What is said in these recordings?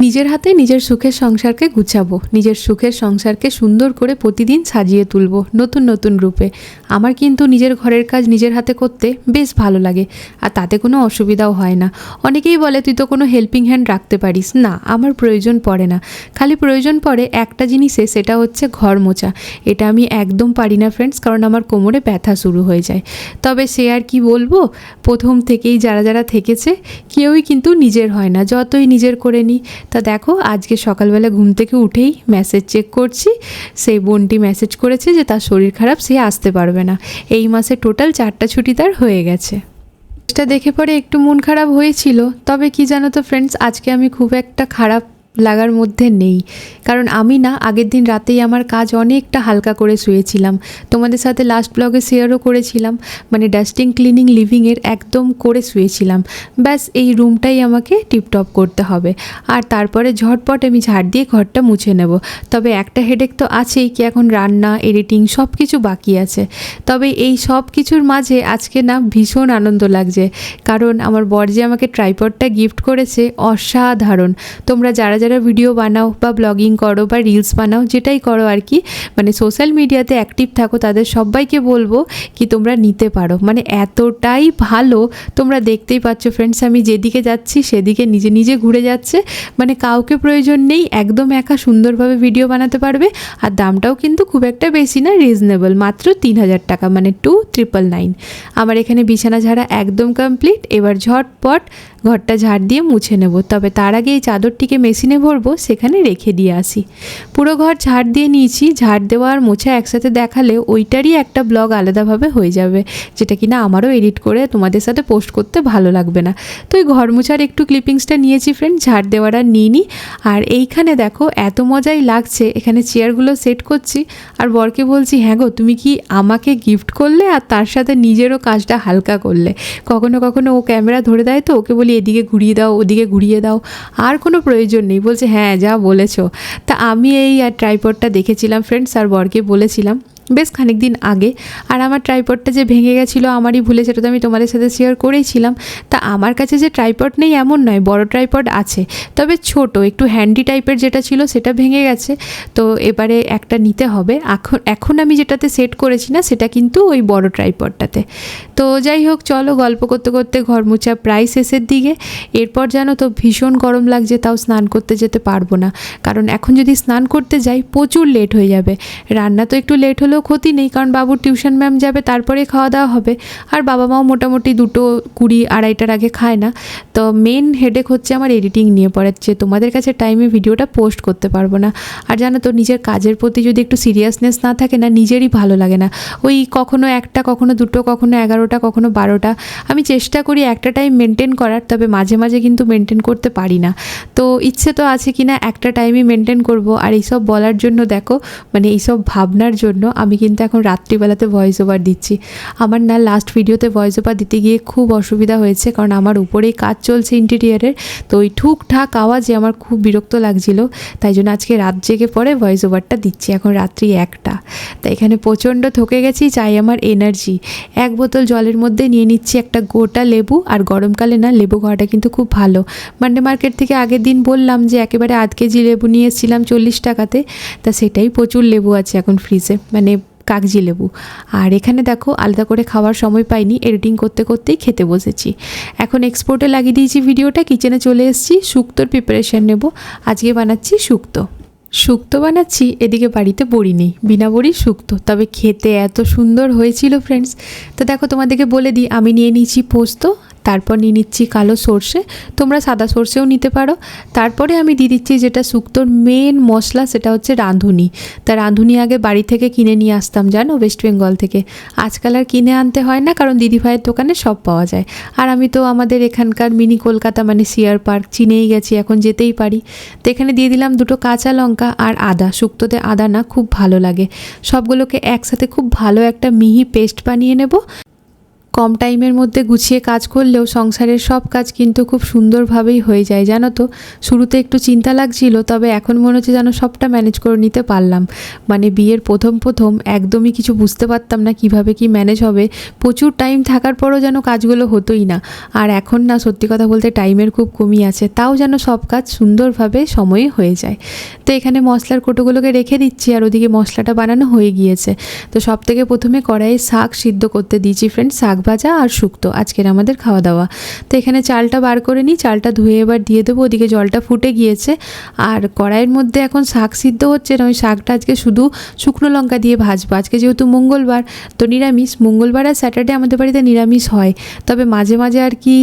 নিজের হাতে নিজের সুখের সংসারকে গুছাবো, নিজের সুখের সংসারকে সুন্দর করে প্রতিদিন সাজিয়ে তুলবো নতুন নতুন রূপে। আমার কিন্তু নিজের ঘরের কাজ নিজের হাতে করতে বেশ ভালো লাগে, আর তাতে কোনো অসুবিধাও হয় না। অনেকেই বলে, তুই তো কোনো হেল্পিং হ্যান্ড রাখতে পারিস। না, আমার প্রয়োজন পড়ে না। খালি প্রয়োজন পড়ে একটা জিনিসে, সেটা হচ্ছে ঘর মোছা। এটা আমি একদম পারি না ফ্রেন্ডস কারণ আমার কোমরে ব্যথা শুরু হয়ে যায়। তবে সে আর কি বলব, প্রথম থেকেই যারা যারা থেকেছে, কেউই কিন্তু নিজের হয় না। যতই নিজের করে নিই তা দেখো, আজকে সকালবেলা ঘুম থেকে উঠেই মেসেজ চেক করছি। সেই বোনটি মেসেজ করেছে যে তার শরীর খারাপ, সে আসতে পারবে না। এই মাসে টোটাল চারটা ছুটি তার হয়ে গেছে। দেখে পরে একটু মন খারাপ হয়েছিল। তবে কি জানো তো ফ্রেন্ডস আজকে আমি খুব একটা খারাপ লাগার মধ্যে নেই। কারণ আমি না, আগের দিন রাতেই আমার কাজ অনেকটা হালকা করে শুয়েছিলাম। তোমাদের সাথে লাস্ট ব্লগে শেয়ারও করেছিলাম। মানে ডাস্টিং ক্লিনিং লিভিংয়ের একদম করে শুয়েছিলাম। ব্যাস, এই রুমটাই আমাকে টিপটপ করতে হবে। আর তারপরে ঝটপট আমি ঝাড় দিয়ে ঘরটা মুছে নেব। তবে একটা হেডেক তো আছেই কি এখন রান্না এডিটিং সব কিছু বাকি আছে। তবে এই সব কিছুর মাঝে আজকে না ভীষণ আনন্দ লাগছে। কারণ আমার বর যে আমাকে ট্রাইপডটা গিফট করেছে, অসাধারণ। তোমরা যারা যারা ভিডিও বানাও বা ব্লগিং করো বা রিলস বানাও, যেটাই করো আর কি মানে সোশ্যাল মিডিয়াতে অ্যাক্টিভ থাকো, তাদের সবাইকে বলব কি তোমরা নিতে পারো। মানে এতটাই ভালো তোমরা দেখতেই পাচ্ছ ফ্রেন্ডস আমি যেদিকে যাচ্ছি সেদিকে নিজে নিজে ঘুরে যাচ্ছে। মানে কাউকে প্রয়োজন নেই, একদম একা সুন্দরভাবে ভিডিও বানাতে পারবে। আর দামটাও কিন্তু খুব একটা বেশি না রিজনেবল মাত্র তিন হাজার টাকা মানে টু ট্রিপল নাইন আমার এখানে বিছানা ঝাড়া একদম কমপ্লিট এবার ঝটপট ঘরটা ঝাড় দিয়ে মুছে নেব। তবে তার আগে এই চাদরটিকে মেশিনে ভরবো, সেখানে রেখে দিয়ে আসি। পুরো ঘর ঝাড় দিয়ে নিয়েছি। ঝাড় দেওয়া আর মোছা একসাথে দেখালে ওইটারই একটা ব্লগ আলাদাভাবে হয়ে যাবে, যেটা কিনা আমারও এডিট করে তোমাদের সাথে পোস্ট করতে ভালো লাগবে না। তো এই ঘর মোছার একটু ক্লিপিংসটা নিয়েছি ফ্রেন্ড ঝাড় দেওয়ার আর নিইনি। আর এইখানে দেখো, এত মজাই লাগছে, এখানে চেয়ারগুলো সেট করছি। আর বরকে বলছি হ্যাঁ গো, তুমি কি আমাকে গিফট করলে আর তার সাথে নিজেরও কাজটা হালকা করলে? কখনো কখনো ও ক্যামেরা ধরে দেয় তো, ওকে বলি, এদিকে ঘুরিয়ে দাও, ওদিকে ঘুরিয়ে দাও। আর কোনো প্রয়োজন নেই। বলছে হ্যাঁ যা বলেছ। তা আমি এই ট্রাইপডটা দেখেছিলাম ফ্রেন্ডস আর বরকে বলেছিলাম। বেশ খানিক দিন আগে। আর আমার ট্রাইপডটা যে ভেঙে গেছিল আমারই ভুলে, সেটা তো আমি তোমাদের সাথে শেয়ার করেইছিলাম। তা আমার কাছে যে ট্রাইপড নেই এমন নয়, বড় ট্রাইপড আছে। তবে ছোট, একটু হ্যান্ডি টাইপের যেটা ছিল সেটা ভেঙে গেছে। তো এবারে একটা নিতে হবে। এখন এখন আমি যেটাতে সেট করেছি না, সেটা কিন্তু ওই বড় ট্রাইপডটাতে তো যাই হোক, চলো গল্প করতে করতে ঘর প্রায় শেষের দিকে। এরপর জানো তো ভীষণ গরম লাগছে, তাও স্নান করতে যেতে পারব না। কারণ এখন যদি স্নান করতে যাই, প্রচুর লেট হয়ে যাবে। রান্না তো একটু লেট হলেও ক্ষতি নেই, কারণ বাবুর টিউশন ম্যাম যাবে, তারপরে খাওয়া দাওয়া হবে। আর বাবা মাও মোটামুটি দুটো কুড়ি, আড়াইটার আগে খায় না। তো মেন হেডেক হচ্ছে আমার এডিটিং নিয়ে পড়ার পড়াচ্ছে তোমাদের কাছে টাইমে ভিডিওটা পোস্ট করতে পারব না। আর জানো তো, নিজের কাজের প্রতি যদি একটু সিরিয়াসনেস না থাকে না, নিজেরই ভালো লাগে না। ওই কখনো একটা, কখনো দুটো, কখনো এগারোটা, কখনো বারোটা। আমি চেষ্টা করি একটা টাইম মেনটেন করার, তবে মাঝে মাঝে কিন্তু মেনটেন করতে পারি না। তো ইচ্ছে তো আছে কি না একটা টাইমই মেনটেন করব। আর এইসব বলার জন্য দেখো মানে এইসব ভাবনার জন্য আমি কিন্তু এখন রাত্রিবেলাতে ভয়েস ওভার দিচ্ছি। আমার না লাস্ট ভিডিওতে ভয়েস ওভার দিতে গিয়ে খুব অসুবিধা হয়েছে, কারণ আমার উপরেই কাজ চলছে ইন্টেরিয়ারের তো ওই ঠুকঠাক আওয়াজে আমার খুব বিরক্ত লাগছিল, তাই জন্য আজকে রাত জেগে পরে ভয়েস ওভারটা দিচ্ছি, এখন রাত্রি একটা। তাই এখানে প্রচণ্ড থকে গেছি, চাই আমার এনার্জি এক বোতল জলের মধ্যে নিয়ে নিচ্ছি একটা গোটা লেবু, আর গরমকালে না লেবু খাওয়াটা কিন্তু খুব ভালো। মান্ডে মার্কেট থেকে আগের দিন বললাম যে একেবারে আধ কেজি লেবু নিয়ে এসেছিলাম চল্লিশ টাকাতে, তা সেটাই প্রচুর লেবু আছে এখন ফ্রিজে মানে কাগজি লেবু। আর এখানে দেখো আলাদা করে খাওয়ার সময় পাইনি, এডিটিং করতে করতেই খেতে বসেছি। এখন এক্সপোর্টে লাগিয়ে দিয়েছি ভিডিওটা কিচেনে চলে এসেছি, শুক্তোর প্রিপারেশান নেব। আজকে বানাচ্ছি শুক্তো। শুক্তো বানাচ্ছি, এদিকে বাড়িতে বড়ি নেই, বিনা বড়ির শুক্তো। তবে খেতে এত সুন্দর হয়েছিল ফ্রেন্ডস তো দেখো তোমাদেরকে বলে দিই, আমি নিয়ে নিয়েছি পোস্ত তারপর নিয়ে নিচ্ছি কালো সর্ষে। তোমরা সাদা সর্ষেও নিতে পারো। তারপরে আমি দিয়ে দিচ্ছি যেটা শুক্তোর মেন মশলা, সেটা হচ্ছে রাঁধুনি। তা রাঁধুনি আগে বাড়ি থেকে কিনে নিয়ে আসতাম, জানো? ওয়েস্ট বেঙ্গল থেকে। আজকাল আর কিনে আনতে হয় না, কারণ দিদিভাইয়ের দোকানে সব পাওয়া যায়। আর আমি তো আমাদের এখানকার মিনি কলকাতা মানে সিয়ার পার্ক চিনেই গেছি, এখন যেতেই পারি। তো এখানে দিয়ে দিলাম দুটো কাঁচা লঙ্কা আর আদা। শুক্তোতে আদা না, খুব ভালো লাগে। সবগুলোকে একসাথে খুব ভালো একটা মিহি পেস্ট বানিয়ে নেব। কম টাইমের মধ্যে গুছিয়ে কাজ করলেও সংসারের সব কাজ কিন্তু খুব সুন্দরভাবেই হয়ে যায়, জানো তো? শুরুতে একটু চিন্তা লাগছিল, তবে এখন মনে হচ্ছে যেন সবটা ম্যানেজ করে নিতে পারলাম। মানে বিয়ের প্রথম প্রথম একদমই কিছু বুঝতে পারতাম না কীভাবে কি ম্যানেজ হবে। প্রচুর টাইম থাকার পরও যেন কাজগুলো হতোই না। আর এখন না, সত্যি কথা বলতে টাইমের খুব কমই আছে। তাও যেন সব কাজ সুন্দরভাবে সময়ে হয়ে যায়। তো এখানে মশলার কোটোগুলোকে রেখে দিচ্ছি, আর ওদিকে মশলাটা বানানো হয়ে গিয়েছে। তো সব থেকে প্রথমে কড়াইয়ে শাক সিদ্ধ করতে দিয়েছি ফ্রেন্ড শাক ভাজা আর শুক্তো। আজকের আমাদের খাওয়া দাওয়া তো এখানে চালটা বার করে নিই, চালটা ধুয়ে এবার দিয়ে দেবো। ওদিকে জলটা ফুটে গিয়েছে। আর কড়াইয়ের মধ্যে এখন শাক সিদ্ধ হচ্ছে না, ওই শাকটা আজকে শুধু শুকনো লঙ্কা দিয়ে ভাজবো। আজকে যেহেতু মঙ্গলবার, তো নিরামিষ। মঙ্গলবার আর স্যাটারডে আমাদের বাড়িতে নিরামিষ হয়। তবে মাঝে মাঝে আর কি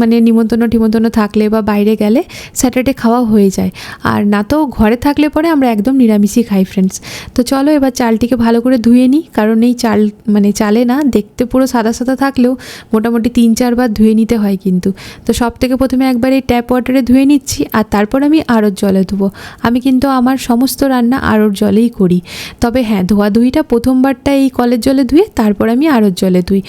মানে নিমন্ত্রণ, টিমন্ত্রণ থাকলে বা বাইরে গেলে স্যাটারডে খাওয়া হয়ে যায়। আর না তো ঘরে থাকলে পরে আমরা একদম নিরামিষই খাই ফ্রেন্ডস তো চলো এবার চালটিকে ভালো করে ধুয়ে নিই। কারণ এই চাল মানে চালে না, দেখতে পুরো সাদা সাদা থাকলেও মোটামুটি তিন চারবার ধুয়ে নিতে হয় কিন্তু। তো সব থেকে প্রথমে একবার এই ট্যাপ ওয়াটারে ধুয়ে নিচ্ছি আর তারপর আমি আড়ত জলে ধুবো। আমি কিন্তু আমার সমস্ত রান্না আরোর জলেই করি। তবে হ্যাঁ ধোয়াধুয়িটা প্রথমবারটা এই কলের জলে ধুয়ে তারপর আমি আড়ত জলে ধুই।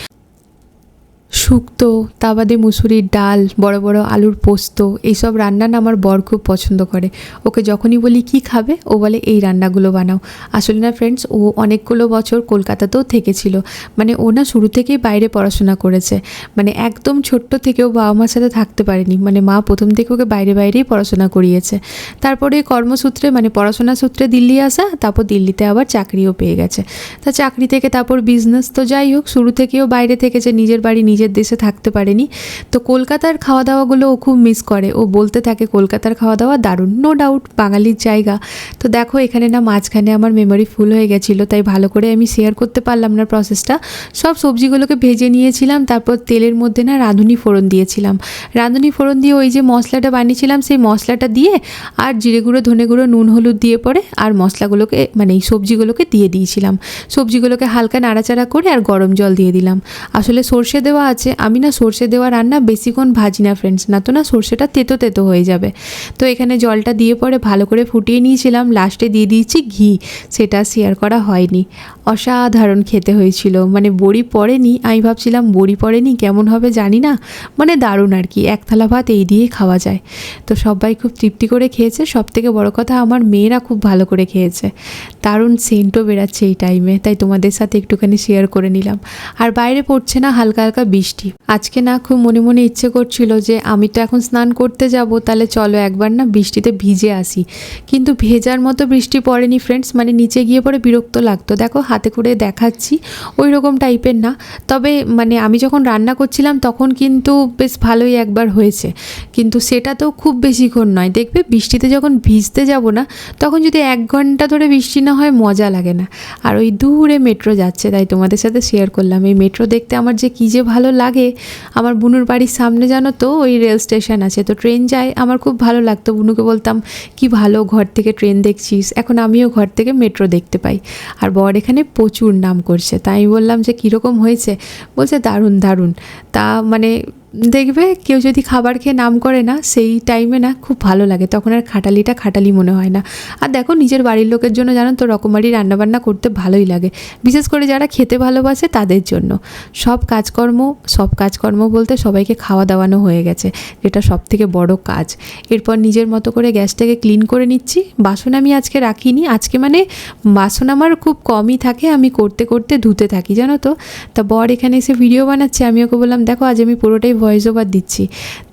শুক্তো তা বাদে মুসুরির ডাল, বড় বড় আলুর পোস্ত, এইসব রান্না আমার বর খুব পছন্দ করে। ওকে যখনই বলি, কি খাবে? ও বলে, এই রান্নাগুলো বানাও। আসলে না ফ্রেন্ডস ও অনেকগুলো বছর কলকাতাতেও থেকেছিল। মানে ও না শুরু থেকেই বাইরে পড়াশোনা করেছে। মানে একদম ছোট্ট থেকেও বাবা মার সাথে থাকতে পারেনি। মানে মা প্রথম থেকে ওকে বাইরে বাইরেই পড়াশোনা করিয়েছে। তারপরে কর্মসূত্রে মানে পড়াশোনা সূত্রে দিল্লি আসা, তারপর দিল্লিতে আবার চাকরিও পেয়ে গেছে। তা চাকরি থেকে তারপর বিজনেস তো যাই হোক, শুরু থেকেও বাইরে থেকেছে, নিজের বাড়ি নিজের দেশে থাকতে পারেনি। তো কলকাতার খাওয়া দাওয়াগুলো ও খুব মিস করে। ও বলতে থাকে, কলকাতার খাওয়া দাওয়া দারুণ। নো ডাউট বাঙালির জায়গা। তো দেখো, এখানে না মাঝখানে আমার মেমোরি ফুল হয়ে গেছিল, তাই ভালো করে আমি শেয়ার করতে পারলাম না প্রসেসটা সব সবজিগুলোকে ভেজে নিয়েছিলাম, তারপর তেলের মধ্যে না রাঁধুনি ফোড়ন দিয়েছিলাম। রাঁধুনি ফোড়ন দিয়ে ওই যে মশলাটা বানিয়েছিলাম, সেই মশলাটা দিয়ে আর জিরে গুঁড়ো, ধনে গুঁড়ো, নুন, হলুদ দিয়ে পরে আর মশলাগুলোকে মানে এই সবজিগুলোকে দিয়ে দিয়েছিলাম। সবজিগুলোকে হালকা নাড়াচাড়া করে আর গরম জল দিয়ে দিলাম। আসলে সর্ষে দেওয়া আছে, আমি না সর্ষে দেওয়া রান্না বেশিক্ষণ ভাজি না ফ্রেন্ডস না তো না সর্ষেটা তেতো তেতো হয়ে যাবে। তো এখানে জলটা দিয়ে পরে ভালো করে ফুটিয়ে নিয়েছিলাম লাস্টে দিয়ে দিয়েছি ঘি। সেটা শেয়ার করা হয়নি। অসাধারণ খেতে হয়েছিল। মানে বড়ি পড়েনি, আমি ভাবছিলাম বড়ি পড়েনি, কেমন হবে জানি না। মানে দারুণ আর কি, এক থালা ভাত এই দিয়ে খাওয়া যায়। তো সবাই খুব তৃপ্তি করে খেয়েছে। সব থেকে বড় কথা, আমার মেয়েরা খুব ভালো করে খেয়েছে। দারুণ সেন্টও বেরাচ্ছে এই টাইমে তাই তোমাদের সাথে একটুখানি শেয়ার করে নিলাম। আর বাইরে পড়ছে না, হালকা হালকা বৃষ্টি। আজকে না খুব মনে মনে ইচ্ছে করছিল যে আমি তো এখন স্নান করতে যাব, তাহলে চলো একবার না বৃষ্টিতে ভিজে আসি। কিন্তু ভেজার মতো বৃষ্টি পড়েনি ফ্রেন্ডস মানে নিচে গিয়ে পরে বিরক্ত লাগতো। দেখো হাতে করে দেখাচ্ছি ওই রকম টাইপের না। তবে মানে আমি যখন রান্না করছিলাম তখন কিন্তু বেশ ভালোই একবার হয়েছে। কিন্তু সেটা তো খুব বেশিক্ষণ নয়। দেখবে বৃষ্টিতে যখন ভিজতে যাব না, তখন যদি এক ঘণ্টা ধরে বৃষ্টি না হয় মজা লাগে না। আর ওই দূরে মেট্রো যাচ্ছে, তাই তোমাদের সাথে শেয়ার করলাম। এই মেট্রো দেখতে আমার যে কী যে ভালো লাগে। আমার বুনুর বাড়ির সামনে জানো তো, ওই রেল স্টেশন আছে। তো ট্রেন যায়, আমার খুব ভালো লাগতো। বুনুকে বলতাম, কি ভালো ঘর থেকে ট্রেন দেখছিস। এখন আমিও ঘর থেকে মেট্রো দেখতে পাই। আর বর এখানে প্রচুর নাম করছে। তাই আমি বললাম যে, কীরকম হয়েছে? বলছে, দারুণ দারুণ। তা মানে দেখবে কেউ যদি খাবার খেয়ে নাম করে না, সেই টাইমে না খুব ভালো লাগে। তখন আর খাটালিটা খাটালি মনে হয় না। আর দেখো, নিজের বাড়ির লোকের জন্য জানো তো, রকমারি রান্নাবান্না করতে ভালোই লাগে। বিশেষ করে যারা খেতে ভালোবাসে, তাদের জন্য। সব কাজকর্ম সব কাজকর্ম বলতে সবাইকে খাওয়া দাওয়ানো হয়ে গেছে, যেটা সব থেকে বড় কাজ। এরপর নিজের মতো করে গ্যাসটাকে ক্লিন করে নিচ্ছি। বাসন আমি আজকে রাখিনি। আজকে মানে বাসন আমার খুব কমই থাকে, আমি করতে করতে ধুতে থাকি, জানো তো? তা বর এখানে এসে ভিডিও বানাচ্ছে আমি ওকে বললাম, দেখো, আজ আমি পুরোটাই ভয়েস ওভার দিচ্ছি।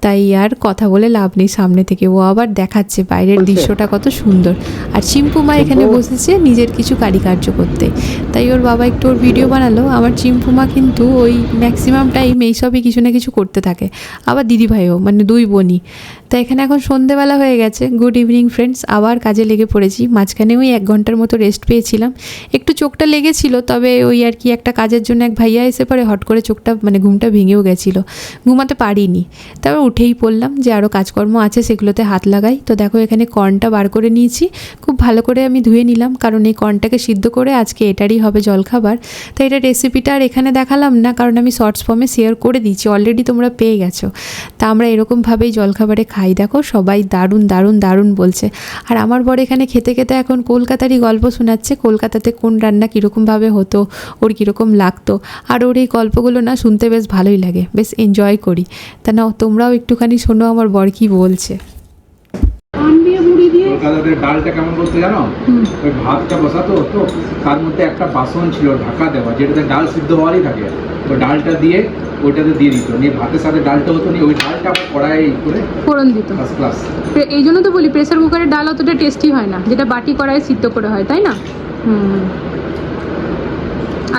তাই আর কথা বলে লাভ নেই সামনে থেকে। ও আবার দেখাচ্ছে বাইরের দৃশ্যটা কত সুন্দর। আর চিম্পু মা এখানে বসেছে নিজের কিছু কারিকার্য করতে। তাই ওর বাবা একটু ওর ভিডিও বানালো। আমার চিম্পু মা কিন্তু ওই ম্যাক্সিমাম টাইম এইসবই কিছু না কিছু করতে থাকে। আবার দিদিভাইও মানে দুই বোনই। তা এখানে এখন সন্ধেবেলা হয়ে গেছে। গুড ইভিনিং ফ্রেন্ডস আবার কাজে লেগে পড়েছি। মাঝখানে ওই এক ঘণ্টার মতো রেস্ট পেয়েছিলাম। একটু চোখটা লেগেছিল, তবে ওই আর কি একটা কাজের জন্য এক ভাইয়া এসে পরে হট করে চোখটা মানে ঘুমটা ভেঙেও গেছিল। ঘুমাতে পারিনি। তারপর উঠেই পড়লাম যে আরও কাজকর্ম আছে, সেগুলোতে হাত লাগাই। তো দেখো, এখানে কর্নটা বার করে নিয়েছি। খুব ভালো করে আমি ধুয়ে নিলাম, কারণ এই কর্নটাকে সিদ্ধ করে আজকে এটারই হবে জলখাবার। তো এটা রেসিপিটা আর এখানে দেখালাম না, কারণ আমি শর্টস ফর্মে শেয়ার করে দিয়েছি। অলরেডি তোমরা পেয়ে গেছো। তা আমরা এরকমভাবেই জলখাবারে খাই। খাই দেখো সবাই দারুণ দারুণ দারুণ বলছে। আর আমার বর এখানে খেতে খেতে এখন কলকাতারই গল্প শোনাচ্ছে, কলকাতাতে কোন রান্না কীরকমভাবে হতো, ওর কীরকম লাগতো। আর ওর এই গল্পগুলো না শুনতে বেশ ভালোই লাগে, বেশ এনজয় করি। তা না তোমরাও একটুখানি শোনো আমার বর কী বলছে। কলকাতাতে ডালটা কেমন করতে জানো? ওই ভাতটা বসাতো তো তার মধ্যে একটা বাসন ছিল ঢাকা দেওয়া যেটাতে ডাল সিদ্ধ হওয়ারই থাকে। তো ডালটা দিয়ে ওইটাতে দিয়ে দিত। নিয়ে ভাতের সাথে ডালটা হতো নিয়ে ওই ডালটা আবার কড়াই করে ফোড়ন দিত। ফার্স্ট ক্লাস এই জন্য তো বলি প্রেসার কুকারের ডাল অতটা টেস্টি হয় না যেটা বাটি কড়াই সিদ্ধ করে হয় তাই না? হুম।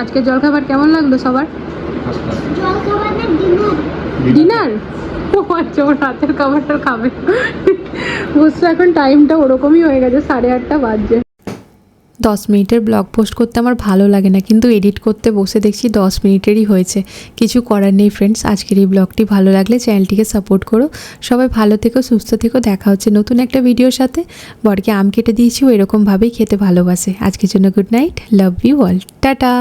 আজকে জলখাবার কেমন লাগল সবার? ফার্স্ট ক্লাস ডিনার রাতের খাবারটা খাবে। বুঝছ, এখন টাইমটা ওরকমই হয়ে গেছে, সাড়ে আটটা বাজছে। দশ মিনিটের ব্লগ পোস্ট করতে আমার ভালো লাগে না, কিন্তু এডিট করতে বসে দেখছি দশ মিনিটেরই হয়েছে। কিছু করার নেই ফ্রেন্ডস আজকের এই ব্লগটি ভালো লাগলে চ্যানেলটিকে সাপোর্ট করো। সবাই ভালো থেকো, সুস্থ থেকো, দেখা হচ্ছে নতুন একটা ভিডিওর সাথে। বরকে আম কেটে দিয়েছি, ও এরকমভাবেই খেতে ভালোবাসে। আজকের জন্য good night love you all tata.